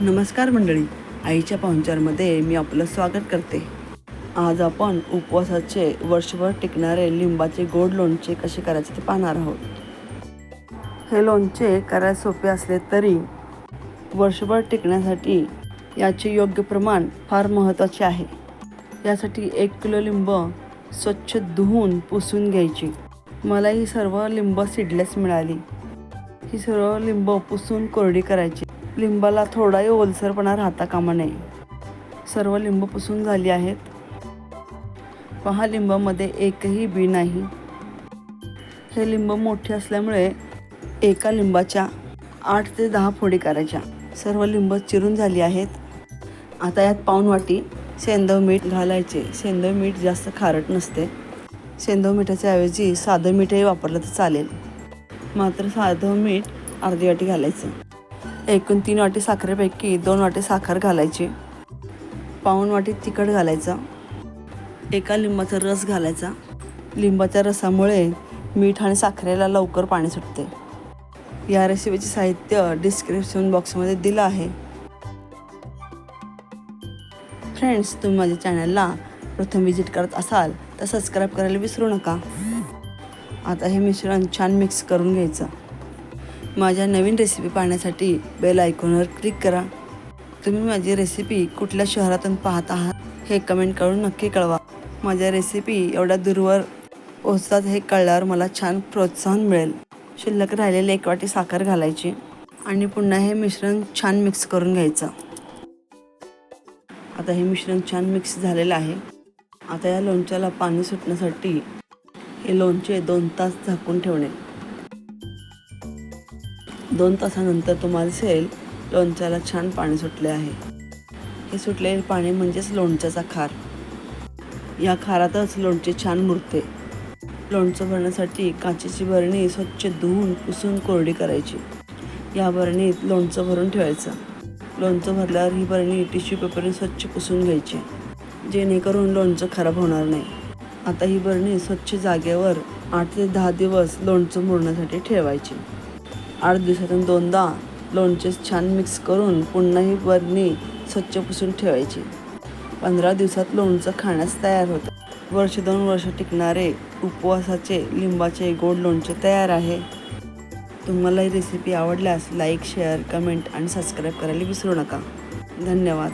नमस्कार मंडळी. आईच्या पाहुणचारमध्ये मी आपलं स्वागत करते. आज आपण उपवासाचे वर्षभर टिकणारे लिंबाचे गोड लोणचे कसे करायचे ते पाहणार आहोत. हे लोणचे करायला सोपे असले तरी वर्षभर टिकण्यासाठी याचे योग्य प्रमाण फार महत्त्वाचे आहे. यासाठी एक किलो लिंब स्वच्छ धुवून पुसून घ्यायची. मला ही सर्व लिंब सिडलेस मिळाली. ही सर्व लिंब पुसून कोरडी करायची. लिंबाला थोडाही ओलसरपणा राहता कामा नये. सर्व लिंब पुसून झाली आहेत. पहा लिंबामध्ये एकही बी नाही. हे लिंब मोठे असल्यामुळे एका लिंबाच्या आठ ते दहा फोडी करायच्या. सर्व लिंब चिरून झाली आहेत. आता यात पाऊन वाटी सेंदव मीठ घालायचे. सेंदव मीठ जास्त खारट नसते. सेंदव मिठाच्या ऐवजी साधं मीठही वापरलं तर चालेल. मात्र साधं मीठ अर्धी वाटी घालायचं. एकूण तीन वाटी साखरेपैकी दोन वाटी साखर घालायची. पाऊण वाटी तिखट घालायचं. एका लिंबाचा रस घालायचा. लिंबाच्या रसामुळे मीठ आणि साखरेला लवकर पाणी सुटते. या रेसिपीचे साहित्य डिस्क्रिप्शन बॉक्समध्ये दिलं आहे. फ्रेंड्स तुम्ही माझ्या चॅनलला प्रथम व्हिजिट करत असाल तर सबस्क्राईब करायला विसरू नका. आता हे मिश्रण छान मिक्स करून घ्यायचं. माझ्या नवीन रेसिपी पाहण्यासाठी बेल आयकॉनवर क्लिक करा. तुम्ही माझी रेसिपी कुठल्या शहरातून पाहत आहात हे कमेंट करून नक्की कळवा. माझ्या रेसिपी एवढ्या दूरवर पोहोचतात हे कळल्यावर मला छान प्रोत्साहन मिळेल. शिल्लक राहिलेली एक वाटी साखर घालायची आणि पुन्हा हे मिश्रण छान मिक्स करून घ्यायचं. आता हे मिश्रण छान मिक्स झालेलं आहे. आता या लोणच्याला पाणी सुटण्यासाठी हे लोणचे दोन तास झाकून ठेवणे. दोन तासानंतर तुम्हाला दिसेल लोणच्याला छान पाणी सुटले आहे. हे सुटलेले पाणी म्हणजेच लोणच्याचा खार. या खारातच लोणचे छान मुरते. लोणचं भरण्यासाठी काचेची भरणी स्वच्छ धुवून पुसून कोरडी करायची. या भरणीत लोणचं भरून ठेवायचं. लोणचं भरल्यावर ही भरणी टिश्यू पेपरने स्वच्छ पुसून घ्यायची जेणेकरून लोणचं खराब होणार नाही. आता ही बरणी स्वच्छ जागेवर आठ ते दहा दिवस लोणचं मुरण्यासाठी ठेवायची. आठ दिवसातून दोनदा लोणचे छान मिक्स करून पुन्हा ही बरणी स्वच्छ पुसून ठेवायची. पंधरा दिवसात लोणचं खाण्यास तयार होतं. वर्ष दोन वर्ष टिकणारे उपवासाचे लिंबाचे गोड लोणचे तयार आहे. तुम्हाला ही रेसिपी आवडल्यास लाईक शेअर कमेंट आणि सबस्क्राईब करायला विसरू नका. धन्यवाद.